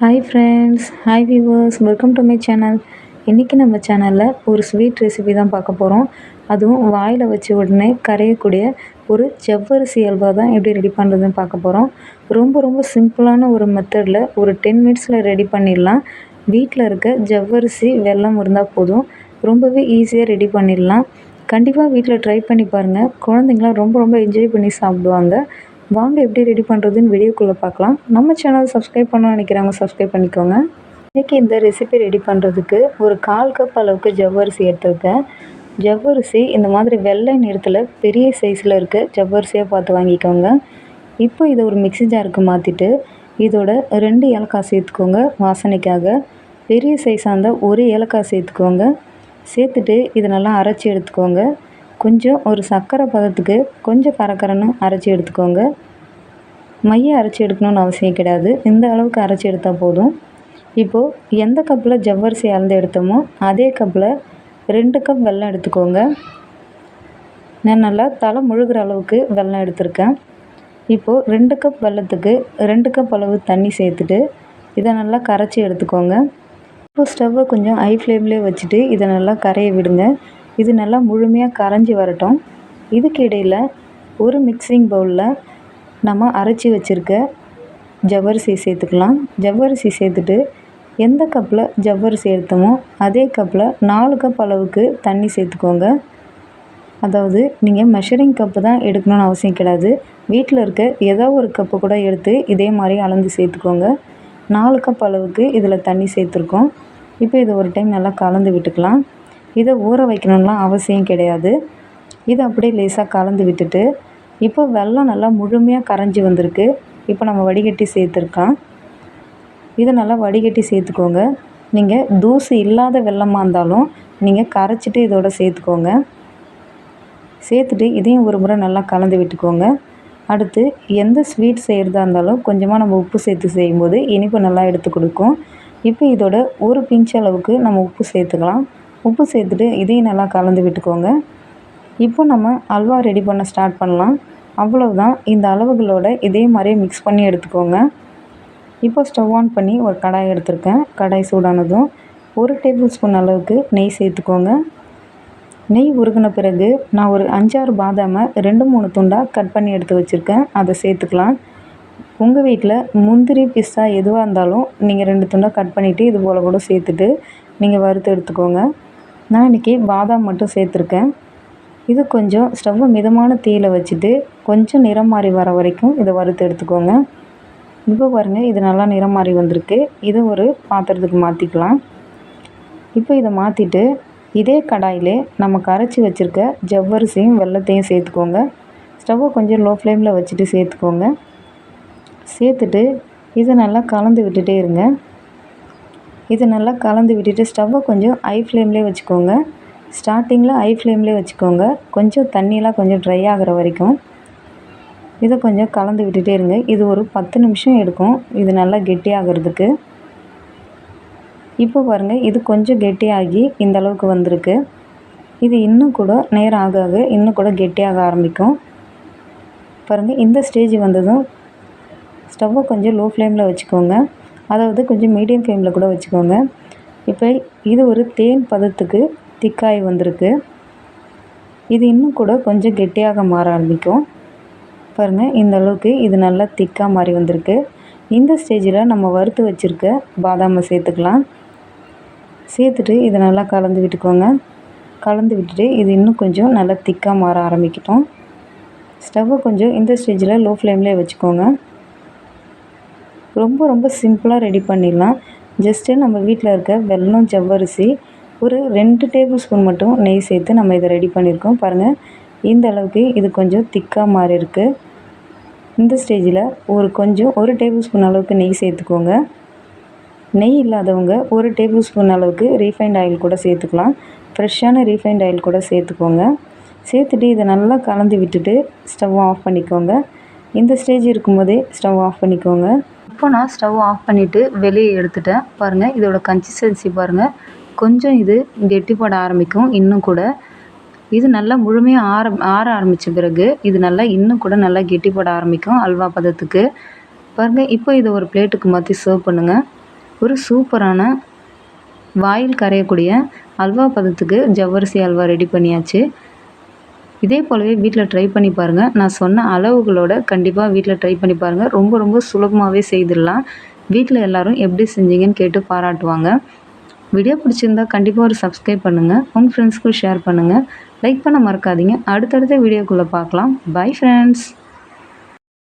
Hi friends hi viewers welcome to my channel இன்றைக்கி நம்ம சேனலில் ஒரு ஸ்வீட் ரெசிபி தான் பார்க்க போகிறோம் அதுவும் வாயில் வச்ச உடனே கரையக்கூடிய ஒரு ஜவ்வரிசி அல்வா தான் எப்படி ரெடி பண்ணுறதுன்னு பார்க்க போகிறோம் ரொம்ப ரொம்ப சிம்பிளான ஒரு மெத்தடில் ஒரு டென் மினிட்ஸில் ரெடி பண்ணிடலாம். வீட்டில் இருக்க ஜவ்வரிசி வெல்லம் இருந்தால் போதும். ரொம்பவே ஈஸியாக ரெடி பண்ணிடலாம். கண்டிப்பாக வீட்டில் ட்ரை பண்ணி பாருங்கள் குழந்தைங்களாம் ரொம்ப ரொம்ப என்ஜாய் பண்ணி சாப்பிடுவாங்க. வாங்க எப்படி ரெடி பண்ணுறதுன்னு வீடியோக்குள்ளே பார்க்கலாம். நம்ம சேனல் சப்ஸ்கிரைப் பண்ண நினைக்கிறாங்க சப்ஸ்கிரைப் பண்ணிக்கோங்க. இன்றைக்கி இந்த ரெசிபி ரெடி பண்ணுறதுக்கு ஒரு கால் கப் அளவுக்கு ஜவ்வரிசி எடுத்துருக்கேன். ஜவ்வரிசி இந்த மாதிரி வெள்ளை நிறத்தில் பெரிய சைஸில் இருக்க ஜவ்வரிசியாக பார்த்து வாங்கிக்கோங்க. இப்போ இதை ஒரு மிக்சி ஜாருக்கு மாற்றிட்டு இதோட ரெண்டு ஏலக்காய் சேர்த்துக்கோங்க வாசனைக்காக. பெரிய சைஸாக இருந்தால் ஒரு ஏலக்காய் சேர்த்துக்கோங்க. சேர்த்துட்டு இதை நல்லா அரைச்சி எடுத்துக்கோங்க. கொஞ்சம் ஒரு சர்க்கரை பதத்துக்கு கொஞ்சம் கரகரன்னு அரைச்சி எடுத்துக்கோங்க. மைய அரைச்சி எடுக்கணும்னு அவசியம் கிடையாது. இந்த அளவுக்கு அரைச்சி எடுத்தால் போதும். இப்போது எந்த கப்பில் ஜவ்வரிசி அளந்து எடுத்தோமோ அதே கப்பில் ரெண்டு கப் வெல்லம் எடுத்துக்கோங்க. நான் நல்லா தலை முழுகிற அளவுக்கு வெல்லம் எடுத்திருக்கேன். இப்போது ரெண்டு கப் வெல்லத்துக்கு ரெண்டு கப் அளவு தண்ணி சேர்த்துட்டு இதை நல்லா கரைச்சி எடுத்துக்கோங்க. இப்போ ஸ்டவ்வை கொஞ்சம் ஹை ஃப்ளேம்லேயே வச்சுட்டு இதை நல்லா கரைய விடுங்க. இது நல்லா முழுமையாக கரைஞ்சி வரட்டும். இதுக்கு இடையில் ஒரு மிக்சிங் பவுலில் நம்ம அரைச்சி வச்சுருக்க ஜவ்வரிசி சேர்த்துக்கலாம். ஜவ்வரிசி சேர்த்துட்டு எந்த கப்பில் ஜவ்வரிசி எடுத்தோமோ அதே கப்பில் நாலு கப் அளவுக்கு தண்ணி சேர்த்துக்கோங்க. அதாவது நீங்கள் மெஷரிங் கப்பு தான் எடுக்கணும்னு அவசியம் கிடையாது. வீட்டில் இருக்க ஏதோ ஒரு கப்பு கூட எடுத்து இதே மாதிரி அளந்து சேர்த்துக்கோங்க. நாலு கப் அளவுக்கு இதில் தண்ணி சேர்த்துருக்கோம். இப்போ இதை ஒரு டைம் நல்லா கலந்து விட்டுக்கலாம். இதை ஊற வைக்கணும்லாம் அவசியம் கிடையாது. இதை அப்படியே லேசாக கலந்து விட்டுட்டு இப்போ வெல்லம் நல்லா முழுமையாக கரைஞ்சி வந்திருக்கு. இப்போ நம்ம வடிகட்டி சேர்த்துருக்கோம் இதை நல்லா வடிகட்டி சேர்த்துக்கோங்க. நீங்கள் தூசு இல்லாத வெள்ளமாக இருந்தாலும் நீங்கள் கரைச்சிட்டு இதோட சேர்த்துக்கோங்க. சேர்த்துட்டு இதையும் ஒரு முறை நல்லா கலந்து விட்டுக்கோங்க. அடுத்து எந்த ஸ்வீட் செய்கிறதா இருந்தாலும் கொஞ்சமாக நம்ம உப்பு சேர்த்து செய்யும்போது இனிப்பு நல்லா எடுத்து கொடுக்கும். இப்போ இதோட ஒரு பிஞ்ச் அளவுக்கு நம்ம உப்பு சேர்த்துக்கலாம். உப்பு சேர்த்துட்டு இதையும் நல்லா கலந்து விட்டுக்கோங்க. இப்போ நம்ம அல்வா ரெடி பண்ண ஸ்டார்ட் பண்ணலாம். அவ்வளவுதான். இந்த அளவுகளோட இதே மாதிரியே மிக்ஸ் பண்ணி எடுத்துக்கோங்க. இப்போ ஸ்டவ் ஆன் பண்ணி ஒரு கடாய் எடுத்திருக்கேன். கடாய் சூடானதும் ஒரு டேபிள் ஸ்பூன் அளவுக்கு நெய் சேர்த்துக்கோங்க. நெய் உருகின பிறகு நான் ஒரு அஞ்சாறு பாதாமை ரெண்டு மூணு துண்டாக கட் பண்ணி எடுத்து வச்சுருக்கேன். அதை சேர்த்துக்கலாம். உங்கள் வீட்டில் முந்திரி பிஸ்தா எதுவாக இருந்தாலும் நீங்கள் ரெண்டு துண்டாக கட் பண்ணிவிட்டு இது போல் கூட சேர்த்துட்டு நீங்கள் வறுத்து எடுத்துக்கோங்க. நான் இன்றைக்கி பாதாம் மட்டும் சேர்த்துருக்கேன். இது கொஞ்சம் ஸ்டவ்வை மிதமான தீயில் வச்சுட்டு கொஞ்சம் நிறம் மாறி வர வரைக்கும் இதை வறுத்து எடுத்துக்கோங்க. இப்போ பாருங்கள் இது நல்லா நிறம் மாறி வந்திருக்கு. இதை ஒரு பாத்திரத்துக்கு மாற்றிக்கலாம் இப்போ இதை மாற்றிட்டு இதே கடாயிலே நம்ம கரைச்சி வச்சுருக்க ஜவ்வரிசியும் வெள்ளத்தையும் சேர்த்துக்கோங்க. ஸ்டவ்வை கொஞ்சம் லோ ஃப்ளேமில் வச்சுட்டு சேர்த்துக்கோங்க. சேர்த்துட்டு இதை நல்லா கலந்து விட்டுட்டே இருங்க. இது நல்லா கலந்து விட்டுட்டு ஸ்டவ்வை கொஞ்சம் ஐ ஃப்ளேம்லேயே வச்சுக்கோங்க. ஸ்டார்டிங்கில் ஐ ஃப்ளேம்லேயே வச்சுக்கோங்க. கொஞ்சம் தண்ணியெலாம் கொஞ்சம் ட்ரை ஆகிற வரைக்கும். இதை கொஞ்சம் கலந்து விட்டுட்டே இருங்க. இது ஒரு பத்து நிமிஷம் எடுக்கும். இது நல்லா கெட்டியாகிறதுக்கு இப்போ பாருங்கள் இது கொஞ்சம் கெட்டியாகி இந்த அளவுக்கு வந்திருக்கு. இது இன்னும் கூட நேரம் ஆக ஆக இன்னும் கூட கெட்டியாக ஆரம்பிக்கும். பாருங்கள் இந்த ஸ்டேஜ் வந்ததும் ஸ்டவ்வை கொஞ்சம் லோ ஃப்ளேமில் வச்சுக்கோங்க. அதாவது கொஞ்சம் மீடியம் ஃப்ளேமில் கூட வச்சுக்கோங்க. இப்போ இது ஒரு தேன் பதத்துக்கு திக்காய் வந்திருக்கு. இது இன்னும் கூட கொஞ்சம் கெட்டியாக மாற ஆரம்பிக்கும். பாருங்கள் இந்த அளவுக்கு இது நல்லா திக்காக மாறி வந்திருக்கு. இந்த ஸ்டேஜில் நம்ம வறுத்து வச்சுருக்க பாதாமை சேர்த்துக்கலாம். சேர்த்துட்டு இதை நல்லா கலந்து விட்டுக்கோங்க. கலந்து விட்டுட்டு இது இன்னும் கொஞ்சம் நல்லா திக்காக மாற ஆரம்பிக்கட்டும். ஸ்டவ்வை கொஞ்சம் இந்த ஸ்டேஜில் லோ ஃப்ளேம்லேயே வச்சுக்கோங்க. ரொம்ப ரொம்ப சிம்பிளாக ரெடி பண்ணிடலாம். ஜஸ்ட்டு நம்ம வீட்டில் இருக்க வெல்லம் ஜவ்வரிசி ஒரு ரெண்டு டேபிள் ஸ்பூன் மட்டும் நெய் சேர்த்து நம்ம இதை ரெடி பண்ணியிருக்கோம். பாருங்கள் இந்த அளவுக்கு இது கொஞ்சம் திக்காக மாறி இருக்குது இந்த ஸ்டேஜில் ஒரு கொஞ்சம் ஒரு டேபிள் ஸ்பூன் அளவுக்கு நெய் சேர்த்துக்கோங்க. நெய் இல்லாதவங்க ஒரு டேபிள் ஸ்பூன் அளவுக்கு ரீஃபைண்ட் ஆயில் கூட சேர்த்துக்கலாம். ஃப்ரெஷ்ஷான ரீஃபைண்ட் ஆயில் கூட சேர்த்துக்கோங்க. சேர்த்துட்டு இதை நல்லா கலந்து விட்டுட்டு ஸ்டவ் ஆஃப் பண்ணிக்கோங்க. இந்த ஸ்டேஜ் இருக்கும்போதே ஸ்டவ் ஆஃப் பண்ணிக்கோங்க. இப்போ நான் ஸ்டவ் ஆஃப் பண்ணிவிட்டு வெளியே எடுத்துட்டேன். பாருங்கள் இதோட கன்சிஸ்டன்சி பாருங்கள் கொஞ்சம் இது கெட்டிப்பட ஆரம்பிக்கும் இன்னும் கூட. இது நல்லா முழுமையாக ஆற ஆற ஆரம்பித்த பிறகு இது நல்லா இன்னும் கூட நல்லா கெட்டிப்பட ஆரம்பிக்கும் அல்வா பதத்துக்கு. பாருங்கள் இப்போ இதை ஒரு பிளேட்டுக்கு மாற்றி சர்வ் பண்ணுங்கள் ஒரு சூப்பரான வாயில் கரையக்கூடிய அல்வா பதத்துக்கு ஜவ்வரிசி அல்வா ரெடி பண்ணியாச்சு. இதே போலவே வீட்டில் ட்ரை பண்ணி பாருங்கள் நான் சொன்ன அளவுகளோட கண்டிப்பாக வீட்டில் ட்ரை பண்ணி பாருங்கள் ரொம்ப ரொம்ப சுலபமாகவே செய்திடலாம். வீட்டில் எல்லோரும் எப்படி செஞ்சீங்கன்னு கேட்டு பாராட்டுவாங்க. வீடியோ பிடிச்சிருந்தா கண்டிப்பாக ஒரு சப்ஸ்கிரைப் பண்ணுங்கள் உங்கள் ஃப்ரெண்ட்ஸ்க்கும் ஷேர் பண்ணுங்கள் லைக் பண்ண மறக்காதீங்க. அடுத்தடுத்த வீடியோக்குள்ளே பார்க்கலாம். Bye friends